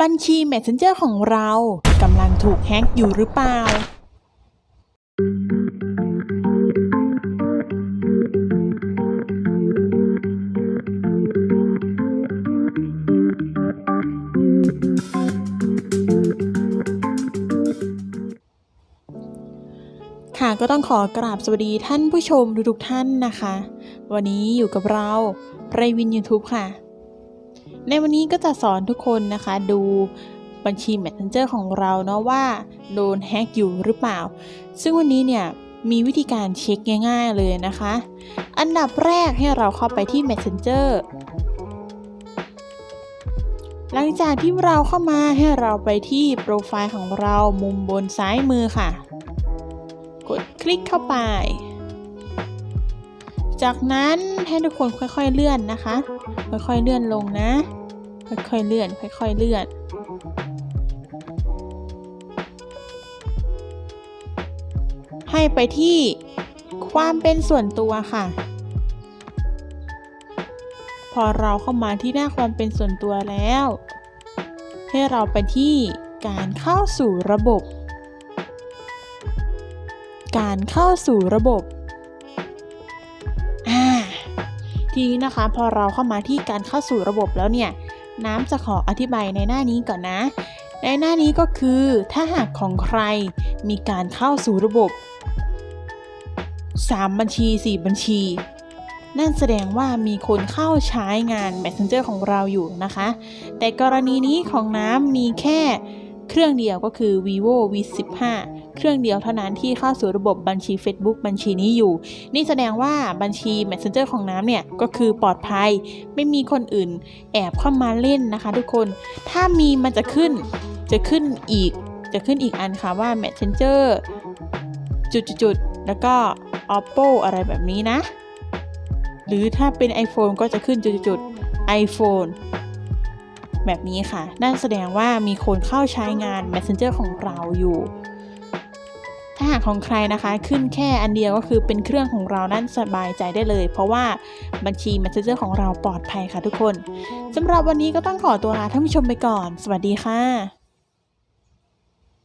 บัญชี Messenger ของเรากำลังถูกแฮ็กอยู่หรือเปล่า ค่ะก็ต้องขอกราบสวัสดีท่านผู้ชมทุกๆท่านนะคะ วันนี้อยู่กับเราไรวิน YouTube ค่ะ ในวันนี้ก็จะสอนทุกคนนะคะดูบัญชี Messenger ของเราเนาะว่าโดนแฮ็กอยู่หรือเปล่า ซึ่งวันนี้เนี่ยมีวิธีการเช็คง่าย ๆเลยนะคะ อันดับแรกให้เราเข้าไปที่ Messenger หลังจากที่เราเข้ามาให้เราไปที่โปรไฟล์ของเรามุมบนซ้ายมือค่ะ กดคลิกเข้าไป จากนั้นให้ทุกคนค่อยๆเลื่อนนะคะ ค่อยๆเลื่อนลงนะ ค่อยๆเลื่อน ค่อยๆเลื่อน ให้ไปที่ความเป็นส่วนตัวค่ะ พอเราเข้ามาที่หน้าความเป็นส่วนตัวแล้ว ให้เราไปที่การเข้าสู่ระบบ การเข้าสู่ระบบอ่าทีนี้นะคะพอเราเข้ามาที่การเข้าสู่ระบบแล้วเนี่ย น้ำจะขออธิบายในหน้านี้ก่อนนะ ในหน้านี้ก็คือถ้าหากของใครมีการเข้าสู่ระบบ 3 บัญชี 4 บัญชี นั่นแสดงว่ามีคนเข้าใช้งาน Messenger ของเราอยู่นะคะ แต่กรณีนี้ของน้ำมีแค่ เครื่องเดียวก็คือ vivo v 1 5เครื่องเดียวเท่านั้นที่เข้าสู่ระบบบัญชี Facebook บัญชีนี้อยู่ นี่แสดงว่าบัญชี Messenger ของน้ำเนี่ย ก็คือปลอดภัย ไม่มีคนอื่นแอบเข้ามาเล่นนะคะทุกคน ถ้ามีมันจะขึ้น จะขึ้นอีก จะขึ้นอีกอันค่ะว่า Messenger จุดๆแล้วก็ Oppo อะไรแบบนี้นะ หรือถ้าเป็น iPhone ก็จะขึ้นจุดๆ iPhone แบบนี้ค่ะ นั่นแสดงว่ามีคนเข้าใช้งาน Messenger ของเราอยู่ ถ้าหากของใครนะคะขึ้นแค่อันเดียวก็คือเป็นเครื่องของเรานั่นสบายใจได้เลย เพราะว่าบัญชี Messenger ของเราปลอดภัยค่ะทุกคนสำหรับวันนี้ก็ต้องขอตัวลาท่านผู้ชมไปก่อน สวัสดีค่ะ